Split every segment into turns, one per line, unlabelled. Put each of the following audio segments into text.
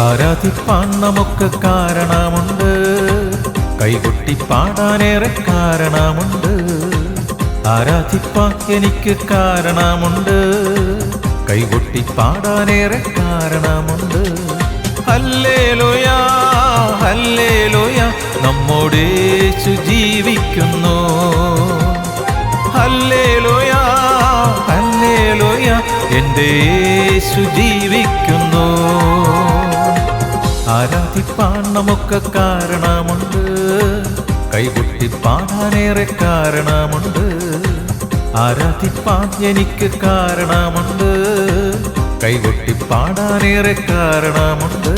ആരാധിപ്പാൻ നമുക്ക് കാരണമുണ്ട്. കൈകൊട്ടി പാടാനേറെ കാരണമുണ്ട്. ആരാധിപ്പാൻ എനിക്ക് കാരണമുണ്ട്. കൈകൊട്ടി പാടാനേറെ കാരണമുണ്ട്. ഹല്ലേലൂയ ഹല്ലേലൂയ നമ്മോടേശു ജീവിക്കുന്നു. ഹല്ലേലൂയ ഹല്ലേലൂയ എന്റെ യേശു ജീവിക്കുന്നു. ആരാധിപ്പാൻ നമുക്ക് കാരണമുണ്ട് കൈകൊട്ടിപ്പാടാനേറെ കാരണമുണ്ട്. ആരാധിപ്പാൻ എനിക്ക് കാരണമുണ്ട്. കൈകൊട്ടിപ്പാടാനേറെ കാരണമുണ്ട്.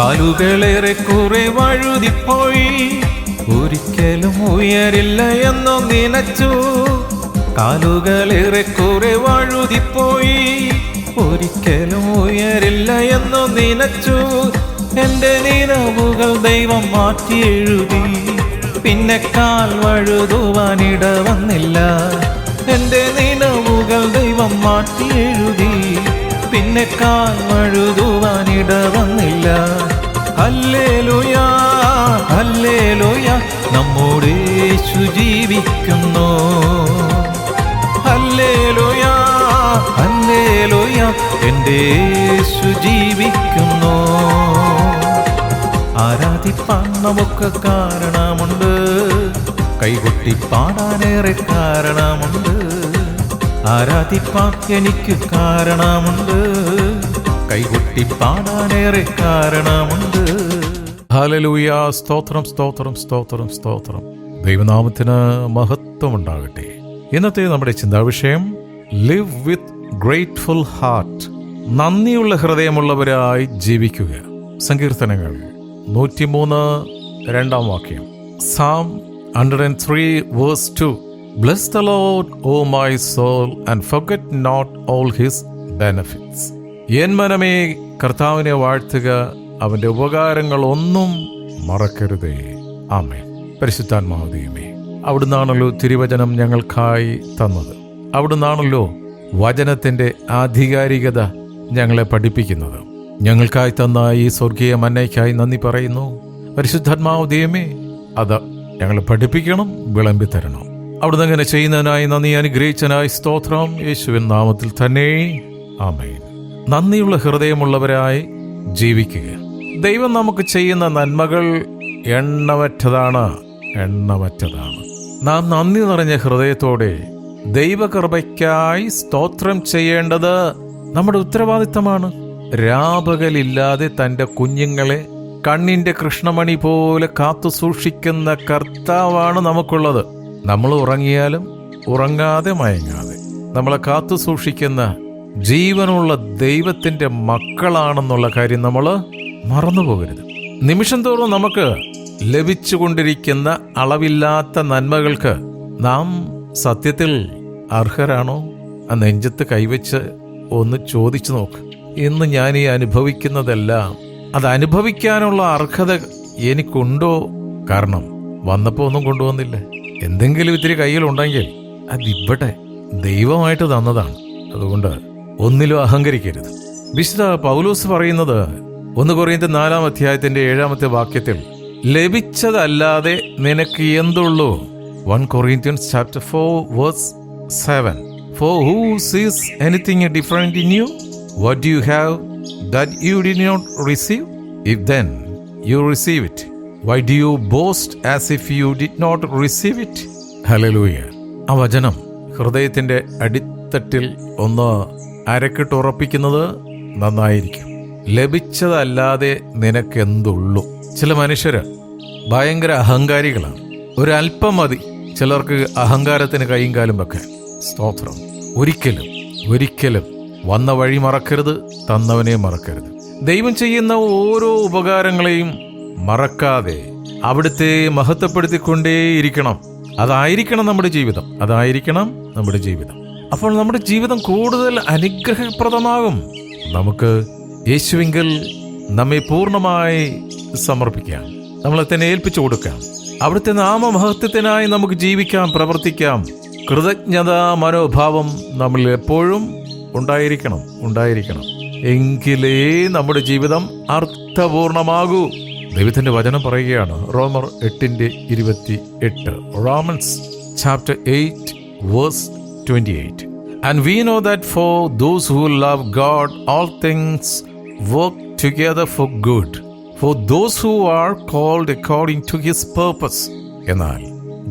കാലുകളേറെ കുറെ വഴുതിപ്പോയി. ഒരിക്കലും ഉയരില്ല എന്നു നിനച്ചു. കാലുകളേറെ കുറെ വഴുതിപ്പോയി. ഒരിക്കലും ഉയരില്ല എന്നു നിനച്ചു. എന്റെ നിലവുകൾ ദൈവം മാറ്റി എഴുതി. പിന്നെ കാൽ വഴുതുവാനിട വന്നില്ല. എന്റെ നിലവുകൾ ദൈവം മാറ്റി എഴുതി. പിന്നെ കാൽ വഴുതുവാനിട ജീവിക്കുന്നു. ഹല്ലേലൂയ എന്റെ യേശു ജീവിക്കുന്നു. ആരാധിപ്പാൻ നമുക്ക് കാരണമുണ്ട്. കൈകൊട്ടി പാടാനേറെ കാരണമുണ്ട്. ആരാധിപ്പാൻ എനിക്ക് കാരണമുണ്ട്. കൈകൊട്ടി പാടാനേറെ കാരണമുണ്ട്. ഹലലൂയ സ്തോത്രം സ്തോത്രം സ്തോത്രം സ്തോത്രം. ദൈവനാമത്തിന് മഹത്വമുണ്ടാകട്ടെ. ഇന്നത്തെ നമ്മുടെ ചിന്താവിഷയം ലിവ് വിത്ത് ഗ്രേറ്റ്ഫുൾ ഹാർട്ട് നന്ദിയുള്ള ഹൃദയമുള്ളവരായി ജീവിക്കുക. സങ്കീർത്തനങ്ങൾ നൂറ്റിമൂന്ന് രണ്ടാം വാക്യം. Psalm hundred and three verse two bless the Lord O my soul and forget not all his benefits N മനമേ കർത്താവിനെ വാഴ്ത്തുക അവന്റെ ഉപകാരങ്ങൾ ഒന്നും മറക്കരുതേ. ആമേ പരിശുദ്ധാത്മാവതയുമേ അവിടുന്നാണല്ലോ തിരുവചനം ഞങ്ങൾക്കായി തന്നത്. അവിടുന്നാണല്ലോ വചനത്തിന്റെ ആധികാരികത ഞങ്ങളെ പഠിപ്പിക്കുന്നത്. ഞങ്ങൾക്കായി തന്ന ഈ സ്വർഗീയ മന്നയ്ക്കായി നന്ദി പറയുന്നു. പരിശുദ്ധാത്മാവ് ദൈവമേ അത് ഞങ്ങളെ പഠിപ്പിക്കണം വിളമ്പി തരണം അവിടുന്ന് അങ്ങനെ ചെയ്യുന്നതിനായി നന്ദി അനുഗ്രഹിച്ചനായി സ്തോത്രം. യേശുവിൻ നാമത്തിൽ തന്നെ. ആമേൻ. നന്ദിയുള്ള ഹൃദയമുള്ളവരായി ജീവിക്കുക. ദൈവം നമുക്ക് ചെയ്യുന്ന നന്മകൾ എണ്ണമറ്റതാണ്. എണ്ണമറ്റതാണ്. നാം നന്ദി നിറഞ്ഞ ഹൃദയത്തോടെ ദൈവകൃപയ്ക്കായി സ്തോത്രം ചെയ്യേണ്ടത് നമ്മുടെ ഉത്തരവാദിത്തമാണ്. രാപകലില്ലാതെ തന്റെ കുഞ്ഞുങ്ങളെ കണ്ണിന്റെ കൃഷ്ണമണി പോലെ കാത്തു സൂക്ഷിക്കുന്ന കർത്താവാണ് നമുക്കുള്ളത്. നമ്മൾ ഉറങ്ങിയാലും ഉറങ്ങാതെ മയങ്ങാതെ നമ്മളെ കാത്തു സൂക്ഷിക്കുന്ന ജീവനുള്ള ദൈവത്തിന്റെ മക്കളാണെന്നുള്ള കാര്യം നമ്മൾ മറന്നു പോകരുത് നിമിഷം തോറും നമുക്ക് ലഭിച്ചുകൊണ്ടിരിക്കുന്ന അളവില്ലാത്ത നന്മകൾക്ക് നാം സത്യത്തിൽ അർഹരാണോ? ആ നെഞ്ചത്ത് കൈവച്ച് ഒന്ന് ചോദിച്ചു നോക്ക്. ഇന്ന് ഞാൻ ഈ അനുഭവിക്കുന്നതെല്ലാം അത് അനുഭവിക്കാനുള്ള അർഹത എനിക്കുണ്ടോ? കാരണം വന്നപ്പോ ഒന്നും കൊണ്ടുവന്നില്ല. എന്തെങ്കിലും ഇത്തിരി കയ്യിലുണ്ടെങ്കിൽ അതിവിടെ ദൈവമായിട്ട് തന്നതാണ്. അതുകൊണ്ട് ഒന്നിലും അഹങ്കരിക്കരുത്. വിശുദ്ധ പൗലോസ് പറയുന്നത് ഒന്ന് കുറയുന്ന നാലാം അധ്യായത്തിന്റെ ഏഴാമത്തെ വാക്യത്തിൽ ലഭിച്ചതല്ലാതെ നിനക്ക് എന്തുള്ളൂ? One Corinthians chapter four verse seven for who sees anything different in you what you have that you did not receive if then you receive it why do you boast as if you did not receive it hallelujah ആ വചനം ഹൃദയത്തിന്റെ അടിത്തട്ടിൽ ഒന്ന് അരക്കിട്ടുറപ്പിക്കുന്നത് നന്നായിരിക്കും. ലഭിച്ചതല്ലാതെ നിനക്കെന്തുള്ളൂ? ചില മനുഷ്യർ ഭയങ്കര അഹങ്കാരികളാണ്. ഒരല്പം മതി. ചിലർക്ക് അഹങ്കാരത്തിന് കൈയും കാലും വെക്കാൻ സ്തോത്രം. ഒരിക്കലും ഒരിക്കലും വന്ന വഴി മറക്കരുത് തന്നവനെ മറക്കരുത്. ദൈവം ചെയ്യുന്ന ഓരോ ഉപകാരങ്ങളെയും മറക്കാതെ അവിടുത്തെ മഹത്വപ്പെടുത്തിക്കൊണ്ടേയിരിക്കണം. അതായിരിക്കണം നമ്മുടെ ജീവിതം. അതായിരിക്കണം നമ്മുടെ ജീവിതം. അപ്പോൾ നമ്മുടെ ജീവിതം കൂടുതൽ അനുഗ്രഹപ്രദമാകും. നമുക്ക് യേശുവിങ്കൽ നമ്മെ പൂർണമായി സമർപ്പിക്കാം. നമ്മളെ തന്നെ ഏൽപ്പിച്ചു കൊടുക്കാം. അവിടുത്തെ നാമമഹത്വത്തിനായി നമുക്ക് ജീവിക്കാം പ്രവർത്തിക്കാം. കൃതജ്ഞതാ മനോഭാവം നമ്മൾ എപ്പോഴും ഉണ്ടായിരിക്കണം ഉണ്ടായിരിക്കണം. എങ്കിലേ നമ്മുടെ ജീവിതം അർത്ഥപൂർണമാകൂ. ദൈവത്തിന്റെ വചനം പറയുകയാണ് റോമർ എട്ടിന്റെ ഇരുപത്തി എട്ട് Romans chapter eight verse twenty eight. And we know that for those who love God all things work together for good for those who are called according to his purpose എന്നാൽ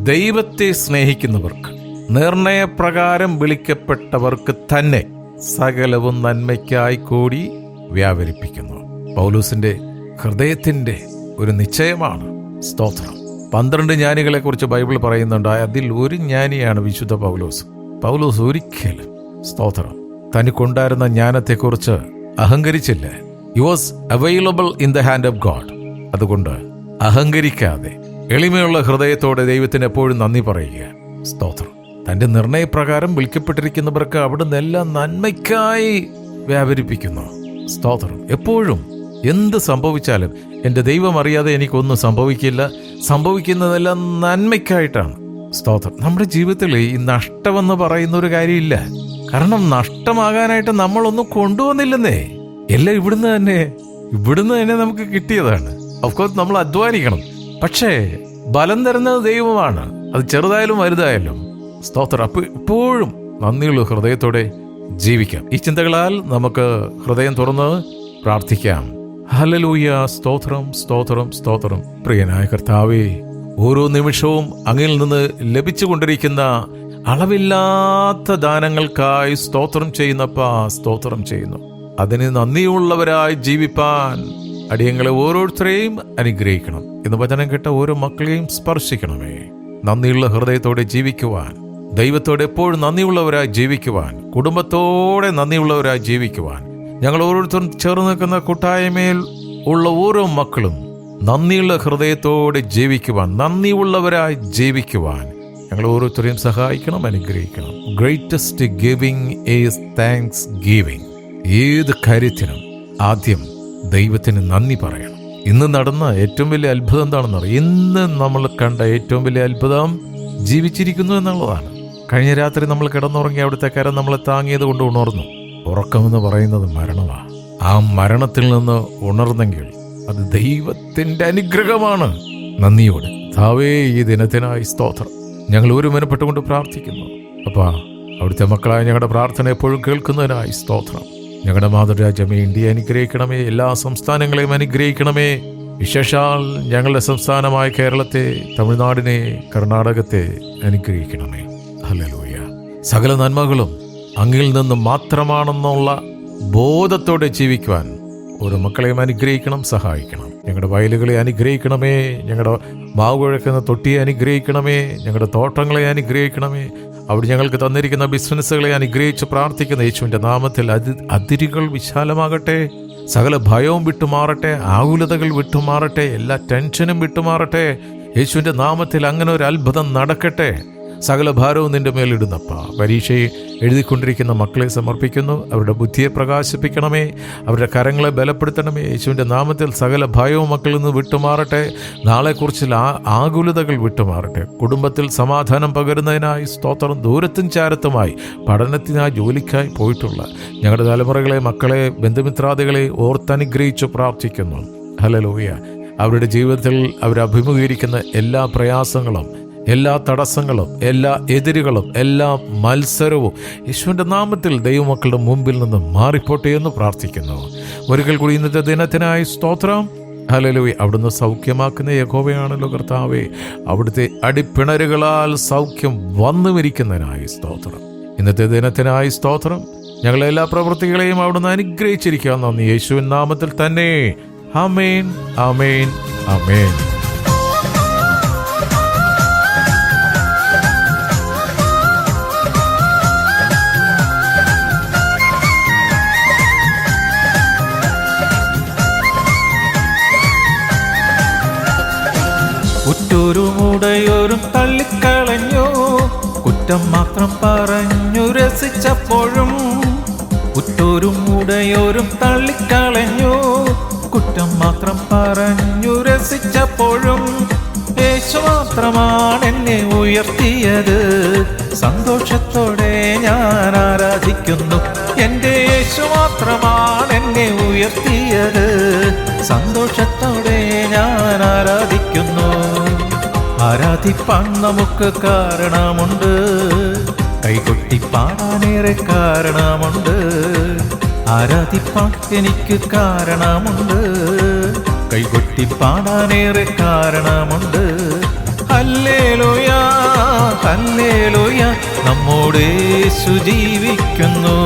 ദൈവത്തെ സ്നേഹിക്കുന്നവർക്ക് നിർണയപ്രകാരം വിളിക്കപ്പെട്ടവർക്ക് തന്നെ സകലവും നന്മയ്ക്കായി കൂടി വ്യാപരിപ്പിക്കുന്നു. പൗലൂസിന്റെ ഹൃദയത്തിന്റെ ഒരു നിശ്ചയമാണ് സ്തോത്രം. പന്ത്രണ്ട് ജ്ഞാനികളെ കുറിച്ച് ബൈബിൾ പറയുന്നുണ്ട് അതിൽ ഒരു ജ്ഞാനിയാണ് വിശുദ്ധ പൗലോസ്. പൗലോസ് ഒരിക്കലും സ്തോത്രം. തനിക്കുണ്ടായിരുന്ന ജ്ഞാനത്തെക്കുറിച്ച് അഹങ്കരിച്ചില്ല. You was available in the hand of God അതുകൊണ്ട് അഹങ്കരിക്കാതെ എളിമയുള്ള ഹൃദയത്തോടെ ദൈവത്തിന് എപ്പോഴും നന്ദി പറയുക. സ്തോത്രം. തന്റെ നിർണയപ്രകാരം വിളിക്കപ്പെട്ടിരിക്കുന്നവർക്ക് അവിടുന്ന് എല്ലാം നന്മയ്ക്കായി വ്യാപരിപ്പിക്കുന്നു. സ്തോത്രം. എപ്പോഴും എന്ത് സംഭവിച്ചാലും എന്റെ ദൈവം അറിയാതെ എനിക്കൊന്നും സംഭവിക്കില്ല. സംഭവിക്കുന്നതെല്ലാം നന്മയ്ക്കായിട്ടാണ്. സ്തോത്രം. നമ്മുടെ ജീവിതത്തിൽ ഈ നഷ്ടമെന്ന് പറയുന്ന ഒരു കാര്യമില്ല. കാരണം നഷ്ടമാകാനായിട്ട് നമ്മളൊന്നും കൊണ്ടുവന്നില്ലെന്നേ. എല്ലാം ഇവിടുന്ന് തന്നെ ഇവിടുന്ന് തന്നെ നമുക്ക് കിട്ടിയതാണ്. ഓഫ്കോഴ്സ് നമ്മൾ അധ്വാനിക്കണം. പക്ഷേ ബലം തരുന്നത് ദൈവമാണ്. അത് ചെറുതായാലും വലുതായാലും. സ്തോത്രം. അപ്പൊ ഇപ്പോഴും നന്ദിയുള്ള ഹൃദയത്തോടെ ജീവിക്കാം. ഈ ചിന്തകളാൽ നമുക്ക് ഹൃദയം തുറന്ന് പ്രാർത്ഥിക്കാം. ഹലലൂയ സ്തോത്രം സ്തോത്രം സ്തോത്രം. പ്രിയനായ കർത്താവേ ഓരോ നിമിഷവും അങ്ങിൽ നിന്ന് ലഭിച്ചുകൊണ്ടിരിക്കുന്ന അളവില്ലാത്ത ദാനങ്ങൾക്കായി സ്തോത്രം ചെയ്യുന്നപ്പ സ്തോത്രം ചെയ്യുന്നു. അതിന് നന്ദിയുള്ളവരായി ജീവിപ്പാൻ അടിയങ്ങളെ ഓരോരുത്തരെയും അനുഗ്രഹിക്കണം എന്ന് വചനം കേട്ട ഓരോ മക്കളെയും സ്പർശിക്കണമേ. നന്ദിയുള്ള ഹൃദയത്തോടെ ജീവിക്കുവാൻ ദൈവത്തോടെ എപ്പോഴും നന്ദിയുള്ളവരായി ജീവിക്കുവാൻ കുടുംബത്തോടെ നന്ദിയുള്ളവരായി ജീവിക്കുവാൻ ഞങ്ങൾ ഓരോരുത്തരും ചേർന്ന് നിൽക്കുന്ന കൂട്ടായ്മയിൽ ഉള്ള ഓരോ മക്കളും നന്ദിയുള്ള ഹൃദയത്തോടെ ജീവിക്കുവാൻ നന്ദിയുള്ളവരായി ജീവിക്കുവാൻ ഞങ്ങൾ ഓരോരുത്തരെയും സഹായിക്കണം അനുഗ്രഹിക്കണം. Greatest giving is thanksgiving ഏത് കാര്യത്തിനും ആദ്യം ദൈവത്തിന് നന്ദി പറയണം. ഇന്ന് നടന്ന ഏറ്റവും വലിയ അത്ഭുതം എന്താണെന്ന് അറിയാം? ഇന്ന് നമ്മൾ കണ്ട ഏറ്റവും വലിയ അത്ഭുതം ജീവിച്ചിരിക്കുന്നു എന്നുള്ളതാണ്. കഴിഞ്ഞ രാത്രി നമ്മൾ കിടന്നുറങ്ങി അവിടുത്തെ കരം നമ്മളെ താങ്ങിയത് കൊണ്ട് ഉണർന്നു. ഉറക്കമെന്ന് പറയുന്നത് മരണമാണ്. ആ മരണത്തിൽ നിന്ന് ഉണർന്നെങ്കിൽ അത് ദൈവത്തിന്റെ അനുഗ്രഹമാണ്. നന്ദിയോട് താവേ ഈ ദിനത്തിനായി സ്തോത്രം. ഞങ്ങൾ ഒരു മനപ്പെട്ടുകൊണ്ട് പ്രാർത്ഥിക്കുന്നു. അപ്പാ അവിടുത്തെ മക്കളായ ഞങ്ങളുടെ പ്രാർത്ഥന എപ്പോഴും കേൾക്കുന്നതിനായി സ്തോത്രം. ഞങ്ങളുടെ മാതൃരാജ്യമേ ഇന്ത്യ അനുഗ്രഹിക്കണമേ എല്ലാ സംസ്ഥാനങ്ങളെയും അനുഗ്രഹിക്കണമേ. വിശേഷാൽ ഞങ്ങളുടെ സംസ്ഥാനമായ കേരളത്തെ തമിഴ്നാടിനെ കർണാടകത്തെ അനുഗ്രഹിക്കണമേ. ഹലലൂയ സകല നന്മകളും അങ്ങിൽ നിന്ന് മാത്രമാണെന്നുള്ള ബോധത്തോടെ ജീവിക്കുവാൻ ഓരോ മക്കളെയും അനുഗ്രഹിക്കണം സഹായിക്കണം. ഞങ്ങളുടെ വയലുകളെ അനുഗ്രഹിക്കണമേ ഞങ്ങളുടെ മാവ് കുഴക്കുന്ന തൊട്ടിയെ അനുഗ്രഹിക്കണമേ ഞങ്ങളുടെ തോട്ടങ്ങളെ അനുഗ്രഹിക്കണമേ അവിടെ ഞങ്ങൾക്ക് തന്നിരിക്കുന്ന ബിസിനസ്സുകളെ അനുഗ്രഹിച്ച് പ്രാർത്ഥിക്കുന്ന യേശുവിന്റെ നാമത്തിൽ അതി അതിരുകൾ വിശാലമാകട്ടെ. സകല ഭയവും വിട്ടുമാറട്ടെ ആകുലതകൾ വിട്ടുമാറട്ടെ എല്ലാ ടെൻഷനും വിട്ടുമാറട്ടെ. യേശുവിന്റെ നാമത്തിൽ അങ്ങനെ ഒരു അത്ഭുതം നടക്കട്ടെ. സകല ഭാരവും നിന്റെ മേലിടുന്നപ്പ പരീക്ഷയെ എഴുതിക്കൊണ്ടിരിക്കുന്ന മക്കളെ സമർപ്പിക്കുന്നു. അവരുടെ ബുദ്ധിയെ പ്രകാശിപ്പിക്കണമേ. അവരുടെ കരങ്ങളെ ബലപ്പെടുത്തണമേ. യേശുവിന്റെ നാമത്തിൽ സകല ഭയവും മക്കളിൽ നിന്ന് വിട്ടുമാറട്ടെ. നാളെക്കുറിച്ചുള്ള ആ ആകുലതകൾ വിട്ടുമാറട്ടെ. കുടുംബത്തിൽ സമാധാനം പകരുന്നതിനായി സ്തോത്രം ദൂരത്തും ചാരത്തുമായി പഠനത്തിനായി ജോലിക്കായി പോയിട്ടുള്ള ഞങ്ങളുടെ തലമുറകളെ മക്കളെ ബന്ധുമിത്രാദികളെ ഓർത്തനുഗ്രഹിച്ചു പ്രാർത്ഥിക്കുന്നു. ഹലലോയ അവരുടെ ജീവിതത്തിൽ അവരഭിമുഖീകരിക്കുന്ന എല്ലാ പ്രയാസങ്ങളും എല്ലാ തടസ്സങ്ങളും എല്ലാ എതിരുകളും എല്ലാ മത്സരവും യേശുവിന്റെ നാമത്തിൽ ദൈവമക്കളുടെ മുമ്പിൽ നിന്ന് മാറിപ്പോട്ടെ എന്ന് പ്രാർത്ഥിക്കുന്നു. ഒരിക്കൽ കൂടി ഇന്നത്തെ ദിനത്തിനായി സ്തോത്രം. ഹലലുവി അവിടുന്ന് സൗഖ്യമാക്കുന്ന യഹോവയാണല്ലോ കർത്താവേ. അവിടുത്തെ അടിപ്പിണരുകളാൽ സൗഖ്യം വന്നുമിരിക്കുന്നതിനായി സ്തോത്രം. ഇന്നത്തെ ദിനത്തിനായി സ്തോത്രം. ഞങ്ങളെ എല്ലാ പ്രവൃത്തികളെയും അവിടുന്ന് അനുഗ്രഹിച്ചിരിക്കുക നന്ദി. യേശുവിൻ നാമത്തിൽ തന്നെ. അമേൻ അമേൻ അമേൻ ഉറ്റോരും ഉടയോരും തള്ളിക്കളഞ്ഞു. കുറ്റം മാത്രം പറഞ്ഞു രസിച്ചപ്പോഴും കുറ്റൊരു ഉടയോരും തള്ളിക്കളഞ്ഞു. കുറ്റം മാത്രം പറഞ്ഞു രസിച്ചപ്പോഴും യേശു മാത്രമാണ് എന്നെ ഉയർത്തിയത്. സന്തോഷത്തോടെ ഞാൻ ആരാധിക്കുന്നു. എന്റെ യേശു മാത്രമാണ് എന്നെ ഉയർത്തിയത്. സന്തോഷത്തോടെ ഞാൻ ആരാധിക്കുന്നു. ആരാധിപ്പാൻ നമുക്ക് കാരണമുണ്ട്. കൈകൊട്ടി പാടാനേറെ കാരണമുണ്ട്. ആരാധിപ്പാൻ എനിക്ക് കാരണമുണ്ട്. കൈകൊട്ടി പാടാനേറെ കാരണമുണ്ട്. ഹല്ലേലൂയ ഹല്ലേലൂയ നമ്മോട് യേശു ജീവിക്കുന്നു.